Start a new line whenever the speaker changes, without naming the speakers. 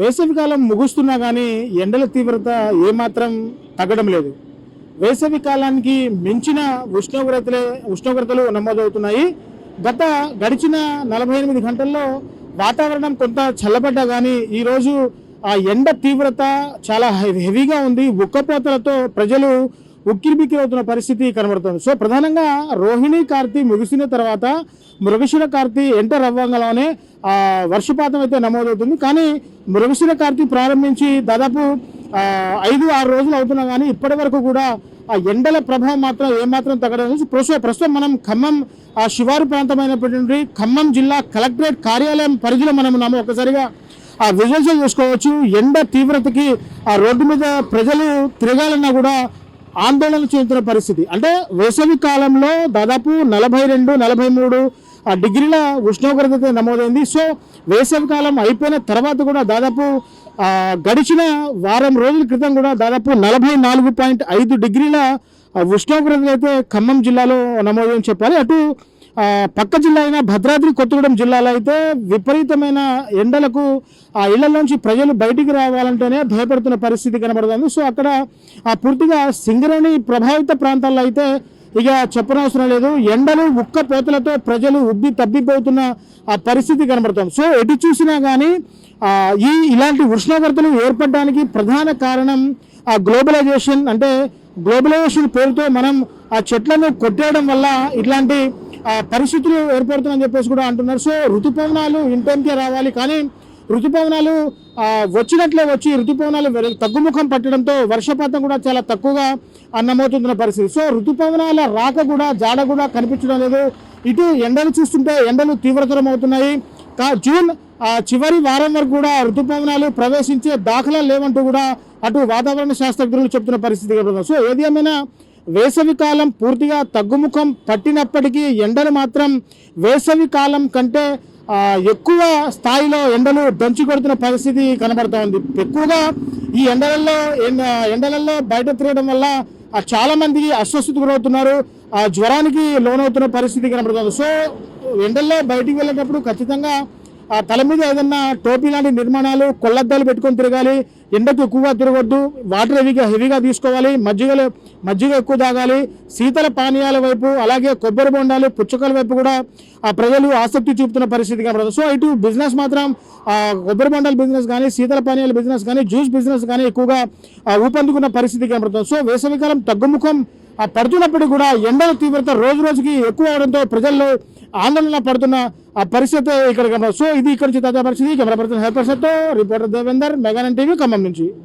వేసవికాలం ముగుస్తున్నా కానీ ఎండల తీవ్రత ఏమాత్రం తగ్గడం లేదు. వేసవి కాలానికి మించిన ఉష్ణోగ్రతలే ఉష్ణోగ్రతలు నమోదవుతున్నాయి. గత గడిచిన నలభై ఎనిమిది గంటల్లో వాతావరణం కొంత చల్లబడ్డా కానీ ఈరోజు ఆ ఎండ తీవ్రత చాలా హెవీగా ఉంది. ఉక్కపోతలతో ప్రజలు ఉక్కిరిబిక్కిరి అవుతున్న పరిస్థితి కనబడుతుంది. సో ప్రధానంగా రోహిణి కార్తీ ముగిసిన తర్వాత మృగశిర కార్తీ ఎంటర్ అవ్వంగానే వర్షపాతం అయితే నమోదవుతుంది. కానీ మృగశిర కార్తీ ప్రారంభించి దాదాపు ఐదు ఆరు రోజులు అవుతున్నా కానీ ఇప్పటి వరకు కూడా ఆ ఎండల ప్రభావం మాత్రం ఏమాత్రం తగ్గడం ప్రస్తుతం ప్రస్తుతం మనం ఖమ్మం ఆ శివారు ప్రాంతమైనటువంటి ఖమ్మం జిల్లా కలెక్టరేట్ కార్యాలయం పరిధిలో మనం ఉన్నాము. ఒకసారిగా ఆ విజువల్స్ చూసుకోవచ్చు. ఎండ తీవ్రతకి ఆ రోడ్డు మీద ప్రజలు తిరగాలన్నా కూడా ఆందోళన చెందుతున్న పరిస్థితి. అంటే వేసవి కాలంలో దాదాపు నలభై రెండు నలభై మూడు ఆ డిగ్రీల ఉష్ణోగ్రత అయితే నమోదైంది. సో వేసవి కాలం అయిపోయిన తర్వాత కూడా దాదాపు గడిచిన వారం రోజుల క్రితం కూడా దాదాపు నలభై నాలుగు పాయింట్ ఐదు డిగ్రీల ఉష్ణోగ్రతలు అయితే ఖమ్మం జిల్లాలో నమోదని చెప్పాలి. అటు పక్క జిల్లా అయిన భద్రాద్రి కొత్తగూడెం జిల్లాలో అయితే విపరీతమైన ఎండలకు ఆ ఇళ్ళలోంచి ప్రజలు బయటికి రావాలంటేనే భయపడుతున్న పరిస్థితి కనబడుతుంది. సో అక్కడ ఆ పూర్తిగా సింగరేణి ప్రభావిత ప్రాంతాల్లో అయితే ఇక చెప్పనవసరం లేదు. ఎండలు ఉక్క పోతలతో ప్రజలు ఉబ్బి తబ్బిపోతున్న ఆ పరిస్థితి కనబడుతుంది. సో ఎటు చూసినా కానీ ఈ ఇలాంటి ఉష్ణోగ్రతలు ఏర్పడడానికి ప్రధాన కారణం ఆ గ్లోబలైజేషన్ అంటే గ్లోబలైజేషన్ పేరుతో మనం ఆ చెట్లను కొట్టేయడం వల్ల ఇట్లాంటి పరిస్థితులు ఏర్పడుతున్నాయని చెప్పేసి కూడా అంటున్నారు. సో ఋతుపవనాలు ఇంటైంకే రావాలి. కానీ ఋతుపవనాలు వచ్చినట్లే వచ్చి ఋతుపవనాలు తగ్గుముఖం పట్టడంతో వర్షపాతం కూడా చాలా తక్కువగా అన్నమవుతున్న పరిస్థితి. సో ఋతుపవనాల రాక కూడా జాడ కూడా కనిపించడం లేదు. ఇటు ఎండలు చూస్తుంటే ఎండలు తీవ్రతరం అవుతున్నాయి కా- జూన్ చివరి వారం వరకు కూడా ఋతుపవనాలు ప్రవేశించే దాఖలా లేవంటూ కూడా అటు వాతావరణ శాస్త్రజ్ఞులు చెప్తున్న పరిస్థితి సో ఏది ఏమైనా వేసవి కాలం పూర్తిగా తగ్గుముఖం పట్టినప్పటికీ ఎండలు మాత్రం వేసవి కాలం కంటే ఎక్కువ స్థాయిలో ఎండలు దంచి కొడుతున్న పరిస్థితి కనబడుతూ ఉంది ఎక్కువగా ఈ ఎండలలో ఎండ- ఎండలలో బయట తిరగడం వల్ల ఆ, చాలా మంది గురవుతున్నారు. ఆ జ్వరానికి లోనవుతున్న పరిస్థితి కనబడుతుంది. సో ఎండల్లో బయటికి వెళ్ళేటప్పుడు ఖచ్చితంగా ఆ తల మీద ఏదన్నా టోపీ లాంటి నిర్మాణాలు కొల్లద్దాలు పెట్టుకొని తిరగాలి ఎండకు ఎక్కువగా తిరగొద్దు వాటర్ హెవీగా హెవీగా తీసుకోవాలి మజ్జిగలు మజ్జిగ ఎక్కువ తాగాలి శీతల పానీయాల వైపు అలాగే కొబ్బరి బొండాలు పుచ్చకాల వైపు కూడా ఆ ప్రజలు ఆసక్తి చూపుతున్న పరిస్థితి కనబడదు. సో ఇటు బిజినెస్ మాత్రం ఆ కొబ్బరి బొండాల బిజినెస్ కానీ శీతల పానీయాల బిజినెస్ కానీ జ్యూస్ బిజినెస్ కానీ ఎక్కువగా ఊపందుకున్న పరిస్థితి కనబడుతుంది. సో వేసవికాలం తగ్గుముఖం ఆ పడుతున్నప్పటికీ కూడా ఎండల తీవ్రత రోజు రోజుకి ఎక్కువ అవడంతో ప్రజల్లో ఆందోళన పడుతున్న ఆ పరిస్థితి ఇక్కడ సో ఇది ఇక్కడ నుంచి తాజా పరిస్థితి కెమెరా పర్సన్ హెల్పర్సెట్తో రిపోర్టర్ దేవేందర్ మెగానన్ టీవీ ఖమ్మం నుంచి.